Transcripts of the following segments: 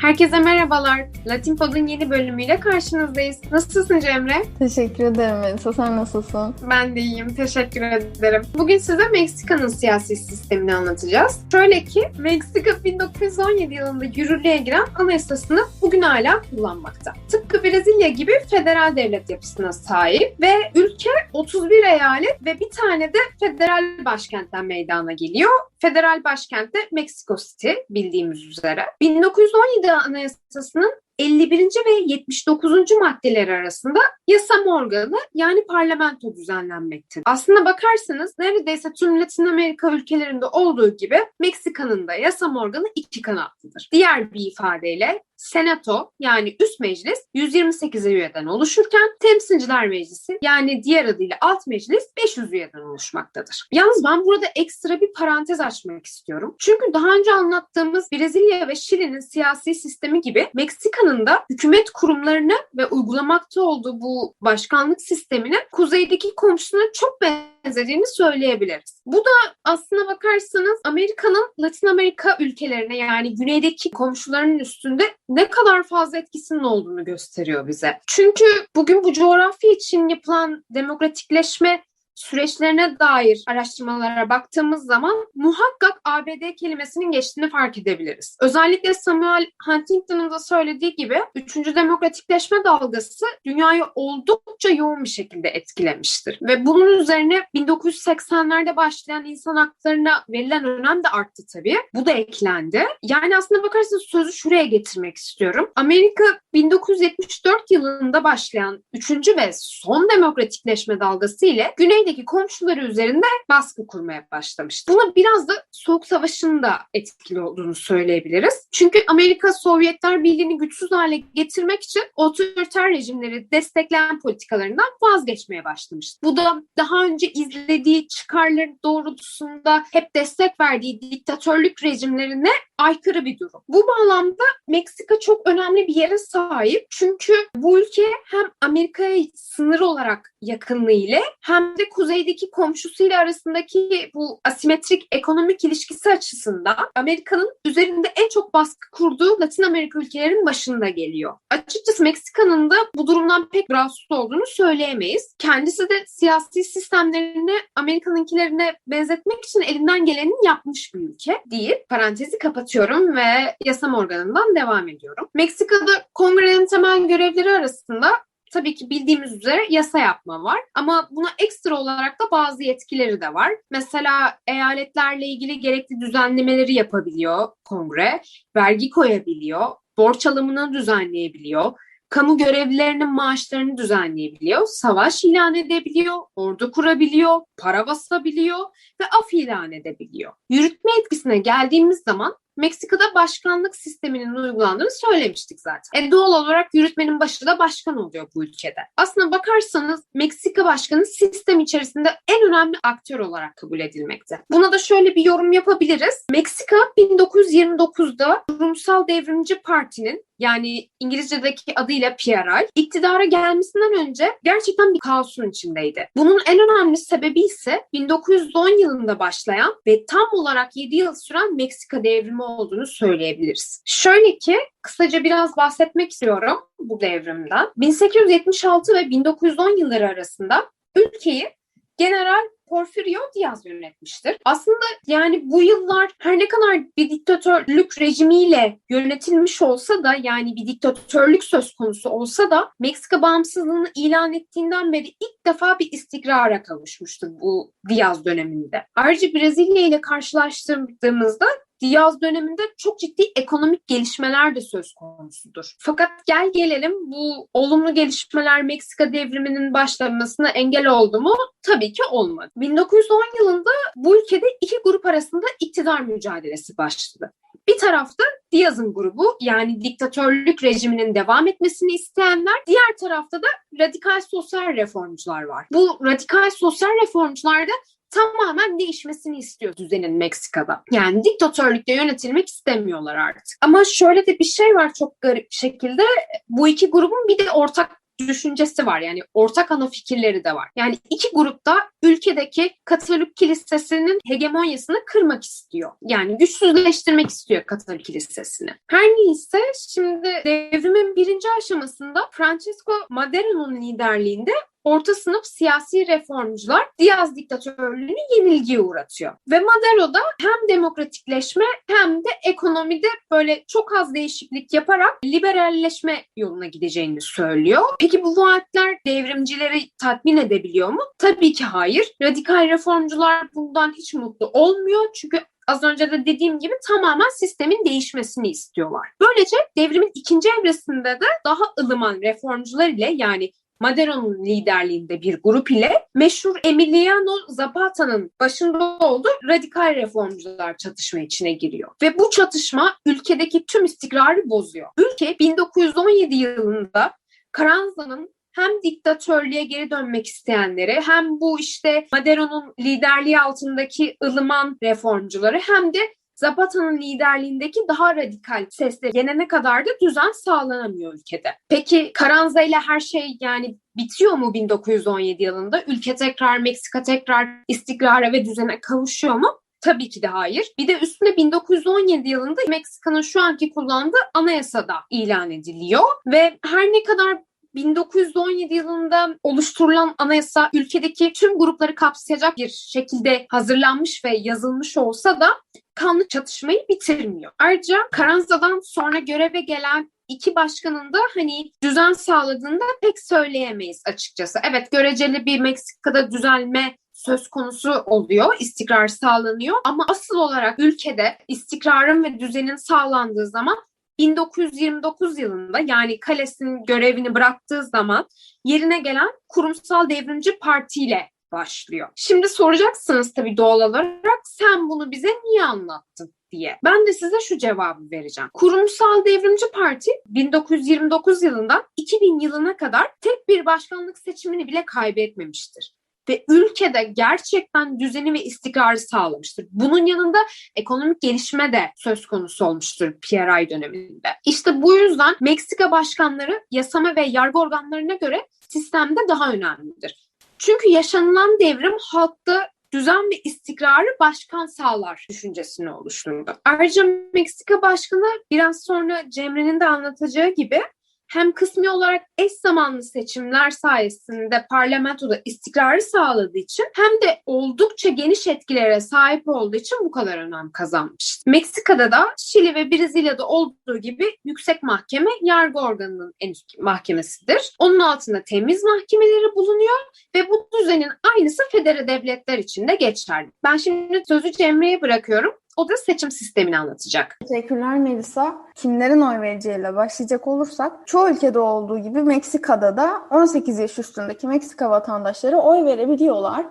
Herkese merhabalar. Latin Pod'un yeni bölümüyle karşınızdayız. Nasılsın Cemre? Teşekkür ederim Melisa. Sen nasılsın? Ben de iyiyim. Teşekkür ederim. Bugün size Meksika'nın siyasi sistemini anlatacağız. Şöyle ki Meksika 1917 yılında yürürlüğe giren anayasasını bugün hala kullanmakta. Tıpkı Brezilya gibi federal devlet yapısına sahip ve ülke 31 eyalet ve bir tane de federal başkentten meydana geliyor. Federal başkent de Mexico City bildiğimiz üzere. 1917 Anayasası'nın 51. ve 79. maddeler arasında yasama organı yani parlamento düzenlenmektedir. Aslında bakarsanız neredeyse tüm Latin Amerika ülkelerinde olduğu gibi Meksika'nın da yasama organı iki kanatlıdır. Diğer bir ifadeyle Senato yani üst meclis 128 üyeden oluşurken Temsilciler Meclisi yani diğer adıyla alt meclis 500 üyeden oluşmaktadır. Yalnız ben burada ekstra bir parantez açmak istiyorum. Çünkü daha önce anlattığımız Brezilya ve Şili'nin siyasi sistemi gibi Meksika'nın da hükümet kurumlarını ve uygulamakta olduğu bu başkanlık sisteminin kuzeydeki komşusuna çok benzediğini söyleyebiliriz. Bu da aslına bakarsanız Amerika'nın Latin Amerika ülkelerine yani güneydeki komşularının üstünde ne kadar fazla etkisinin olduğunu gösteriyor bize. Çünkü bugün bu coğrafya için yapılan demokratikleşme süreçlerine dair araştırmalara baktığımız zaman muhakkak ABD kelimesinin geçtiğini fark edebiliriz. Özellikle Samuel Huntington'ın da söylediği gibi 3. demokratikleşme dalgası dünyayı oldukça yoğun bir şekilde etkilemiştir. Ve bunun üzerine 1980'lerde başlayan insan haklarına verilen önem de arttı tabii. Bu da eklendi. Yani aslında bakarsanız sözü şuraya getirmek istiyorum. Amerika 1974 yılında başlayan 3. ve son demokratikleşme dalgası ile Güney Güney'deki komşuları üzerinde baskı kurmaya başlamıştı. Buna biraz da Soğuk Savaş'ın da etkili olduğunu söyleyebiliriz. Çünkü Amerika Sovyetler Birliği'ni güçsüz hale getirmek için otoriter rejimleri destekleyen politikalarından vazgeçmeye başlamıştı. Bu da daha önce izlediği çıkarları doğrultusunda hep destek verdiği diktatörlük rejimlerine aykırı bir durum. Bu bağlamda Meksika çok önemli bir yere sahip. Çünkü bu ülke hem Amerika'ya sınır olarak yakınlığı ile hem de kuzeydeki komşusuyla arasındaki bu asimetrik ekonomik ilişkisi açısından Amerika'nın üzerinde en çok baskı kurduğu Latin Amerika ülkelerinin başında geliyor. Açıkçası Meksika'nın da bu durumdan pek rahatsız olduğunu söyleyemeyiz. Kendisi de siyasi sistemlerini Amerika'nınkilerine benzetmek için elinden geleni yapmış bir ülke değil. Parantezi kapatıyorum ve yasam organından devam ediyorum. Meksika'da kongrenin temel görevleri arasında tabii ki bildiğimiz üzere yasa yapma var. Ama buna ekstra olarak da bazı yetkileri de var. Mesela eyaletlerle ilgili gerekli düzenlemeleri yapabiliyor kongre, vergi koyabiliyor, borç alımını düzenleyebiliyor, kamu görevlilerinin maaşlarını düzenleyebiliyor, savaş ilan edebiliyor, ordu kurabiliyor, para basabiliyor ve af ilan edebiliyor. Yürütme etkisine geldiğimiz zaman Meksika'da başkanlık sisteminin uygulandığını söylemiştik zaten. E doğal olarak yürütmenin başı da başkan oluyor bu ülkede. Aslına bakarsanız Meksika başkanı sistem içerisinde en önemli aktör olarak kabul edilmekte. Buna da şöyle bir yorum yapabiliriz. Meksika 1929'da Rumsal Devrimci Parti'nin yani İngilizce'deki adıyla PRI iktidara gelmesinden önce gerçekten bir kaosun içindeydi. Bunun en önemli sebebi ise 1910 yılında başlayan ve tam olarak 7 yıl süren Meksika devrimi olduğunu söyleyebiliriz. Şöyle ki kısaca biraz bahsetmek istiyorum bu devrimden. 1876 ve 1910 yılları arasında ülkeyi General Porfirio Diaz yönetmiştir. Aslında yani bu yıllar her ne kadar bir diktatörlük rejimiyle yönetilmiş olsa da yani bir diktatörlük söz konusu olsa da Meksika bağımsızlığını ilan ettiğinden beri ilk defa bir istikrara kavuşmuştur bu Diaz döneminde. Ayrıca Brezilya ile karşılaştırdığımızda Diaz döneminde çok ciddi ekonomik gelişmeler de söz konusudur. Fakat gel gelelim bu olumlu gelişmeler Meksika devriminin başlamasına engel oldu mu? Tabii ki olmadı. 1910 yılında bu ülkede iki grup arasında iktidar mücadelesi başladı. Bir tarafta Diaz'ın grubu yani diktatörlük rejiminin devam etmesini isteyenler, diğer tarafta da radikal sosyal reformcular var. Bu radikal sosyal reformcular da tamamen değişmesini istiyor düzenin Meksika'da. Yani diktatörlükle yönetilmek istemiyorlar artık. Ama şöyle de bir şey var çok garip bir şekilde. Bu iki grubun bir de ortak düşüncesi var. Yani ortak ana fikirleri de var. Yani iki grupta ülkedeki Katolik kilisesinin hegemonyasını kırmak istiyor. Yani güçsüzleştirmek istiyor Katolik kilisesini. Her neyse şimdi devrimin birinci aşamasında Francesco Madero'nun liderliğinde orta sınıf siyasi reformcular Diaz diktatörlüğünü yenilgiye uğratıyor. Ve Madero da hem demokratikleşme hem de ekonomide böyle çok az değişiklik yaparak liberalleşme yoluna gideceğini söylüyor. Peki bu vaatler devrimcileri tatmin edebiliyor mu? Tabii ki hayır. Radikal reformcular bundan hiç mutlu olmuyor. Çünkü az önce de dediğim gibi tamamen sistemin değişmesini istiyorlar. Böylece devrimin ikinci evresinde de daha ılıman reformcular ile yani Madero'nun liderliğinde bir grup ile meşhur Emiliano Zapata'nın başında olduğu radikal reformcular çatışma içine giriyor. Ve bu çatışma ülkedeki tüm istikrarı bozuyor. Ülke 1917 yılında Carranza'nın hem diktatörlüğe geri dönmek isteyenleri hem bu işte Madero'nun liderliği altındaki ılıman reformcuları hem de Zapata'nın liderliğindeki daha radikal sesle yenene kadar da düzen sağlanamıyor ülkede. Peki Karanza ile her şey yani bitiyor mu 1917 yılında? Ülke tekrar, Meksika tekrar istikrara ve düzene kavuşuyor mu? Tabii ki de hayır. Bir de üstüne 1917 yılında Meksika'nın şu anki kullandığı anayasada ilan ediliyor ve her ne kadar 1917 yılında oluşturulan anayasa ülkedeki tüm grupları kapsayacak bir şekilde hazırlanmış ve yazılmış olsa da kanlı çatışmayı bitirmiyor. Ayrıca Karanza'dan sonra göreve gelen iki başkanın da hani düzen sağladığını da pek söyleyemeyiz açıkçası. Evet göreceli bir Meksika'da düzelme söz konusu oluyor, istikrar sağlanıyor ama asıl olarak ülkede istikrarın ve düzenin sağlandığı zaman 1929 yılında yani Kales'in görevini bıraktığı zaman yerine gelen Kurumsal Devrimci Parti ile başlıyor. Şimdi soracaksınız tabii doğal olarak sen bunu bize niye anlattın? diye. Ben de size şu cevabı vereceğim. Kurumsal Devrimci Parti 1929 yılından 2000 yılına kadar tek bir başkanlık seçimini bile kaybetmemiştir ve ülkede gerçekten düzeni ve istikrarı sağlamıştır. Bunun yanında ekonomik gelişme de söz konusu olmuştur PRI döneminde. İşte bu yüzden Meksika başkanları yasama ve yargı organlarına göre sistemde daha önemlidir. Çünkü yaşanılan devrim halkta düzen ve istikrarı başkan sağlar düşüncesini oluşturdu. Ayrıca Meksika başkanı biraz sonra Cemre'nin de anlatacağı gibi hem kısmi olarak eş zamanlı seçimler sayesinde parlamentoda istikrarı sağladığı için hem de oldukça geniş etkilere sahip olduğu için bu kadar önem kazanmış. Meksika'da da Şili ve Brezilya'da olduğu gibi yüksek mahkeme yargı organının en üst mahkemesidir. Onun altında temiz mahkemeleri bulunuyor ve bu düzenin aynısı federe devletler için de geçerli. Ben şimdi sözü Cemre'ye bırakıyorum. O da seçim sistemini anlatacak. Teşekkürler Melisa. Kimlerin oy vereceğiyle başlayacak olursak çoğu ülkede olduğu gibi Meksika'da da 18 yaş üstündeki Meksika vatandaşları oy verebiliyorlar.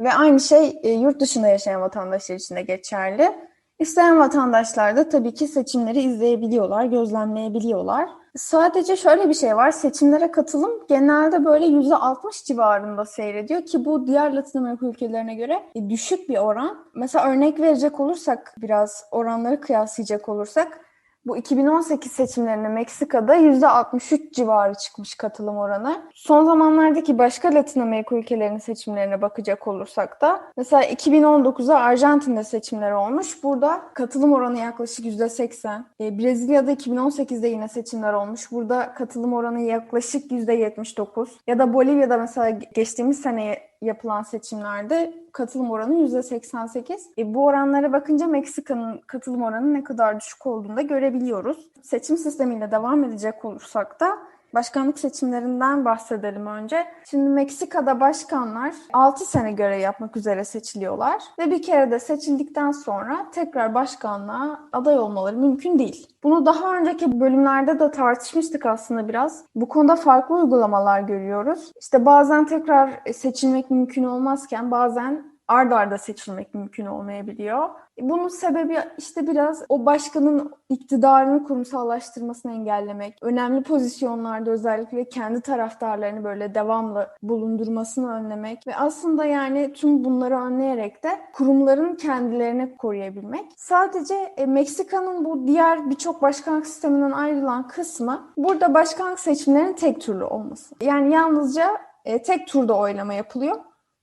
Ve aynı şey e, yurt dışında yaşayan vatandaşlar için de geçerli. İsteyen vatandaşlar da tabii ki seçimleri izleyebiliyorlar, gözlemleyebiliyorlar. Sadece şöyle bir şey var. Seçimlere katılım genelde böyle %60 civarında seyrediyor ki bu diğer Latin Amerika ülkelerine göre düşük bir oran. Mesela örnek verecek olursak biraz oranları kıyaslayacak olursak bu 2018 seçimlerinde Meksika'da %63 civarı çıkmış katılım oranı. Son zamanlardaki başka Latin Amerika ülkelerinin seçimlerine bakacak olursak da mesela 2019'da Arjantin'de seçimler olmuş. Burada katılım oranı yaklaşık %80. E, Brezilya'da 2018'de yine seçimler olmuş. Burada katılım oranı yaklaşık %79. Ya da Bolivya'da mesela geçtiğimiz sene yapılan seçimlerde katılım oranı %88. E, bu oranlara bakınca Meksika'nın katılım oranı ne kadar düşük olduğunu da görebiliyoruz. Seçim sistemiyle devam edecek olursak da Başkanlık seçimlerinden bahsedelim önce. Şimdi Meksika'da başkanlar 6 sene görev yapmak üzere seçiliyorlar ve bir kere de seçildikten sonra tekrar başkanlığa aday olmaları mümkün değil. Bunu daha önceki bölümlerde de tartışmıştık aslında biraz. Bu konuda farklı uygulamalar görüyoruz. İşte bazen tekrar seçilmek mümkün olmazken bazen ard arda seçilmek mümkün olmayabiliyor. Bunun sebebi işte biraz o başkanın iktidarını kurumsallaştırmasını engellemek, önemli pozisyonlarda özellikle kendi taraftarlarını böyle devamlı bulundurmasını önlemek ve aslında yani tüm bunları önleyerek de kurumların kendilerini koruyabilmek. Sadece e, Meksika'nın bu diğer birçok başkanlık sisteminden ayrılan kısmı burada başkanlık seçimlerinin tek türlü olması. Yani yalnızca e, tek turda oylama yapılıyor.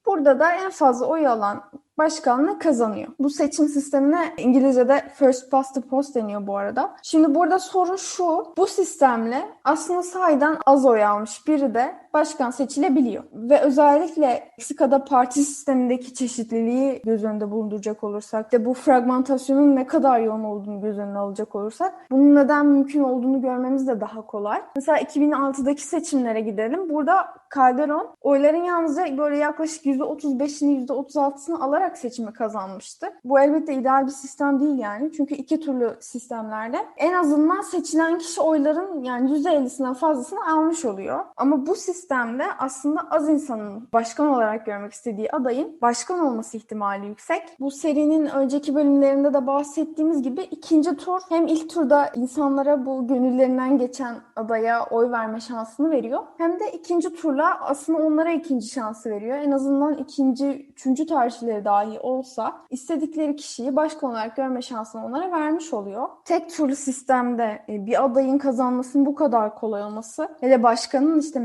Burada da en fazla oy alan başkanlığı kazanıyor. Bu seçim sistemine İngilizce'de first past the post deniyor bu arada. Şimdi burada sorun şu. Bu sistemle aslında sahiden az oy almış biri de başkan seçilebiliyor. Ve özellikle Meksika'da parti sistemindeki çeşitliliği göz önünde bulunduracak olursak de bu fragmentasyonun ne kadar yoğun olduğunu göz önüne alacak olursak bunun neden mümkün olduğunu görmemiz de daha kolay. Mesela 2006'daki seçimlere gidelim. Burada Calderon oyların yalnızca böyle yaklaşık %35'ini %36'sını alarak seçimi kazanmıştı. Bu elbette ideal bir sistem değil yani. Çünkü iki türlü sistemlerde en azından seçilen kişi oyların yani %50'sinden fazlasını almış oluyor. Ama bu sistemde aslında az insanın başkan olarak görmek istediği adayın başkan olması ihtimali yüksek. Bu serinin önceki bölümlerinde de bahsettiğimiz gibi ikinci tur hem ilk turda insanlara bu gönüllerinden geçen adaya oy verme şansını veriyor. Hem de ikinci turla aslında onlara ikinci şansı veriyor. En azından ikinci, üçüncü tercihleri dahi olsa istedikleri kişiyi başkan olarak görme şansını onlara vermiş oluyor. Tek turlu sistemde e, bir adayın kazanmasının bu kadar kolay olması hele başkanın işte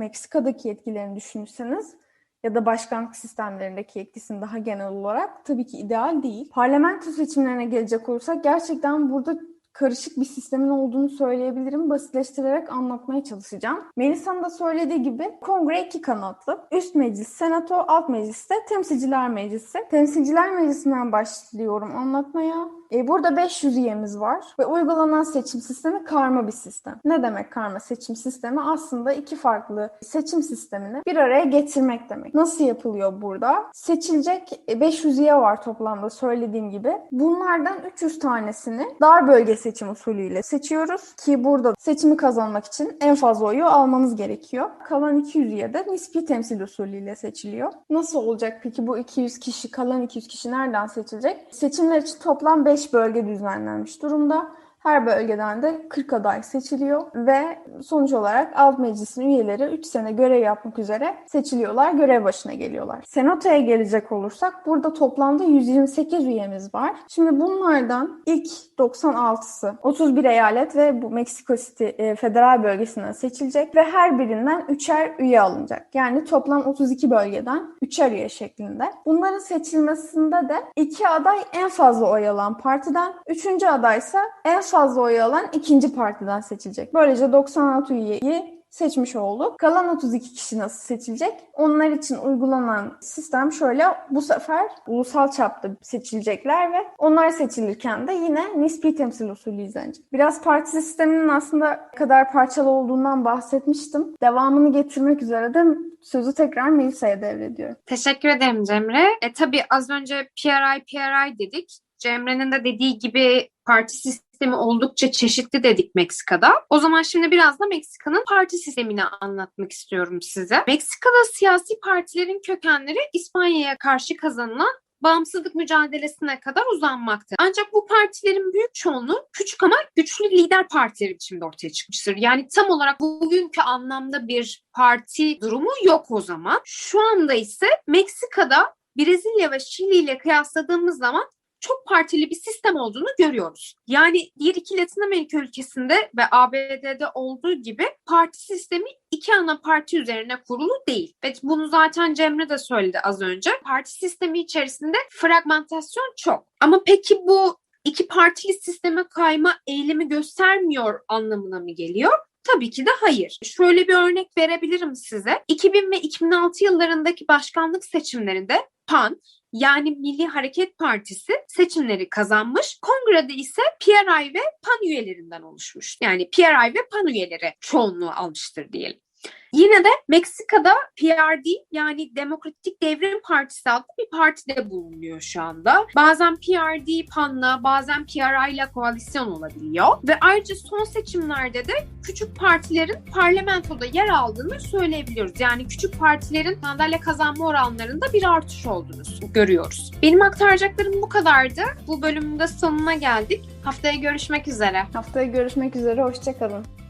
Meksika'daki etkilerini düşünürseniz ya da başkanlık sistemlerindeki etkisini daha genel olarak tabii ki ideal değil. Parlamento seçimlerine gelecek olursak gerçekten burada karışık bir sistemin olduğunu söyleyebilirim. Basitleştirerek anlatmaya çalışacağım. Melisa'nın da söylediği gibi kongre iki kanatlı. Üst meclis, senato, alt meclis de temsilciler meclisi. Temsilciler meclisinden başlıyorum anlatmaya. E, burada 500 üyemiz var ve uygulanan seçim sistemi karma bir sistem. Ne demek karma seçim sistemi? Aslında iki farklı seçim sistemini bir araya getirmek demek. Nasıl yapılıyor burada? Seçilecek 500 üye var toplamda söylediğim gibi. Bunlardan 300 tanesini dar bölge seçim usulüyle seçiyoruz ki burada seçimi kazanmak için en fazla oyu almanız gerekiyor. Kalan 200 üye de nispi temsil usulüyle seçiliyor. Nasıl olacak peki bu 200 kişi, kalan 200 kişi nereden seçilecek? Seçimler için toplam 5 bölge düzenlenmiş durumda. Her bölgeden de 40 aday seçiliyor ve sonuç olarak alt meclisin üyeleri 3 sene görev yapmak üzere seçiliyorlar, görev başına geliyorlar. Senato'ya gelecek olursak burada toplamda 128 üyemiz var. Şimdi bunlardan ilk 96'sı 31 eyalet ve bu Meksiko City e, federal bölgesinden seçilecek ve her birinden 3'er üye alınacak. Yani toplam 32 bölgeden 3'er üye şeklinde. Bunların seçilmesinde de iki aday en fazla oy alan partiden, üçüncü adaysa en fazla oy alan ikinci partiden seçilecek. Böylece 96 üyeyi seçmiş olduk. Kalan 32 kişi nasıl seçilecek? Onlar için uygulanan sistem şöyle. Bu sefer ulusal çapta seçilecekler ve onlar seçilirken de yine nispi temsil usulü izlenecek. Biraz parti sisteminin aslında kadar parçalı olduğundan bahsetmiştim. Devamını getirmek üzere de sözü tekrar Melisa'ya devrediyorum. Teşekkür ederim Cemre. E, tabii az önce PRI PRI dedik. Cemre'nin de dediği gibi parti sistemi oldukça çeşitli dedik Meksika'da. O zaman şimdi biraz da Meksika'nın parti sistemini anlatmak istiyorum size. Meksika'da siyasi partilerin kökenleri İspanya'ya karşı kazanılan bağımsızlık mücadelesine kadar uzanmakta. Ancak bu partilerin büyük çoğunluğu küçük ama güçlü lider partileri biçimde ortaya çıkmıştır. Yani tam olarak bugünkü anlamda bir parti durumu yok o zaman. Şu anda ise Meksika'da Brezilya ve Şili ile kıyasladığımız zaman çok partili bir sistem olduğunu görüyoruz. Yani diğer iki Latin Amerika ülkesinde ve ABD'de olduğu gibi parti sistemi iki ana parti üzerine kurulu değil. Ve bunu zaten Cemre de söyledi az önce. Parti sistemi içerisinde fragmentasyon çok. Ama peki bu iki partili sisteme kayma eğilimi göstermiyor anlamına mı geliyor? Tabii ki de hayır. Şöyle bir örnek verebilirim size. 2000 ve 2006 yıllarındaki başkanlık seçimlerinde PAN yani Milli Hareket Partisi seçimleri kazanmış. Kongrede ise PRI ve PAN üyelerinden oluşmuş. Yani PRI ve PAN üyeleri çoğunluğu almıştır diyelim. Yine de Meksika'da PRD yani Demokratik Devrim Partisi adlı bir partide bulunuyor şu anda. Bazen PRD PAN'la bazen PRI ile koalisyon olabiliyor. Ve ayrıca son seçimlerde de küçük partilerin parlamentoda yer aldığını söyleyebiliyoruz. Yani küçük partilerin sandalye kazanma oranlarında bir artış olduğunu görüyoruz. Benim aktaracaklarım bu kadardı. Bu bölümün de sonuna geldik. Haftaya görüşmek üzere. Haftaya görüşmek üzere. Hoşçakalın.